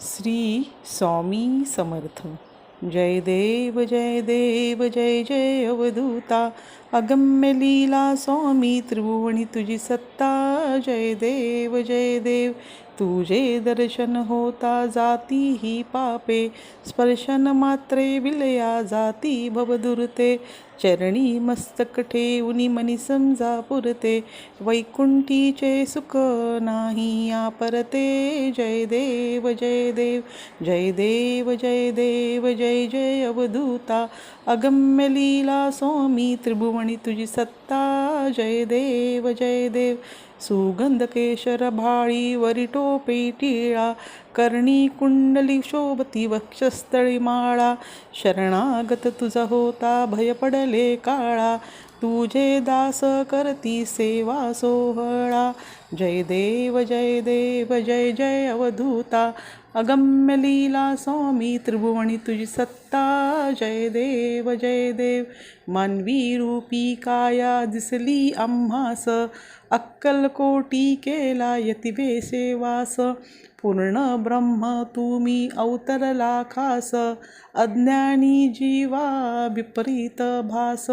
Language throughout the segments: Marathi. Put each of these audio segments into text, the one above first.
श्री स्वामी समर्थ. जय देव जय देव जय जय अवधूता. अगम्य लीला स्वामी त्रिभुवनी तुझी सत्ता. जय देव जय देव. तुझे दर्शन होता जाती ही पापे स्पर्शन मात्रे विलया जाती भवदुरते. चरणी मस्तक ठेवून मनी समजा पुरते वैकुंठीचे सुख नाही या परते जय देव जय देव जय देव जय देव जय जय अवधूता. अगम्य लीला स्वामी त्रिभुवनी तुझी सत्ता जय देव जय देव. सुगंध केशर भाळी वरी टोपे टिळा कर्णी कुंडली शोभती वक्षस्थळी माळा. शरणागत तुझा होता भय पडले काळा तुझे दास करती सेवा सोहळा. जय देव जय देव जय जय अवधूता। अगम्य लीला स्वामी त्रिभुवनी तुझी सत्ता। जय देव जय देव मानवी रूपी काया दिसली आम्हास। अक्कलकोटी केला यतिवे सेवास पूर्ण ब्रह्म तुम्ही अवतरला खास। अज्ञानी जीवा विपरीत भास।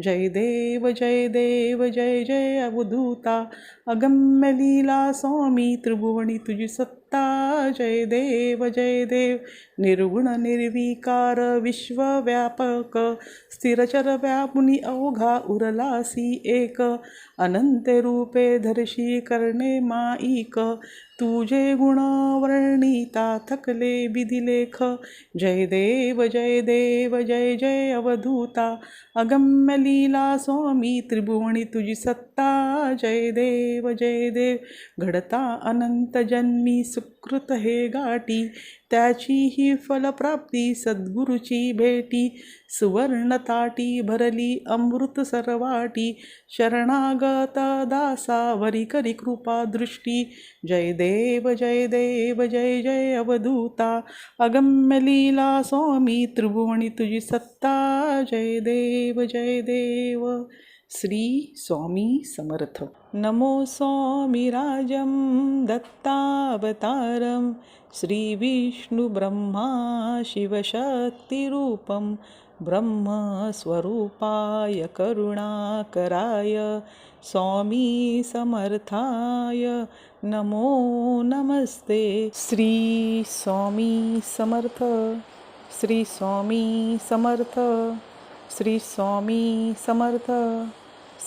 जय देव जय देव जय जय अवधूता। अगम्य लीला स्वामी त्रिभुवनी तुझी सत्ता जय देव जय देव। निर्गुण निर्विकार विश्वव्यापक। स्थिरचर व्यापुनी अवघा उरलासी एक। अनंते रूपे धर्षी करणे माईक। तुझे गुण वर्णिता थकले विधिलेख जय देव जय देव जय जय अवधूता। अगम्य लीला स्वामी त्रिभुवनी तुझी सत्ता। जय देव जय देव। घडता अनंत जन्मी सुकृत हे गाठी त्याची ही फलप्राप्ती सद्गुरुची भेटी. सुवर्णताटी भरली अमृत सरवाटी शरणागत दासावरी करी कृपा दृष्टी. जय देव जय देव जय जय अवधूता अगम्य लीला स्वामी त्रिभुवनी तुझी सत्ता. जय देव जय देव. श्री स्वामी समर्थ। नमो स्वामी राजं दत्तावतारं श्रीविष्णुब्रह्मा शिवशक्तिरूपं ब्रह्मस्वरूपाय करुणाकराय स्वामी समर्थाय। नमो नमस्ते। श्री स्वामी समर्थ। श्री स्वामी समर्थ। श्री स्वामी समर्थ।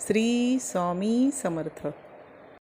श्री स्वामी समर्थ.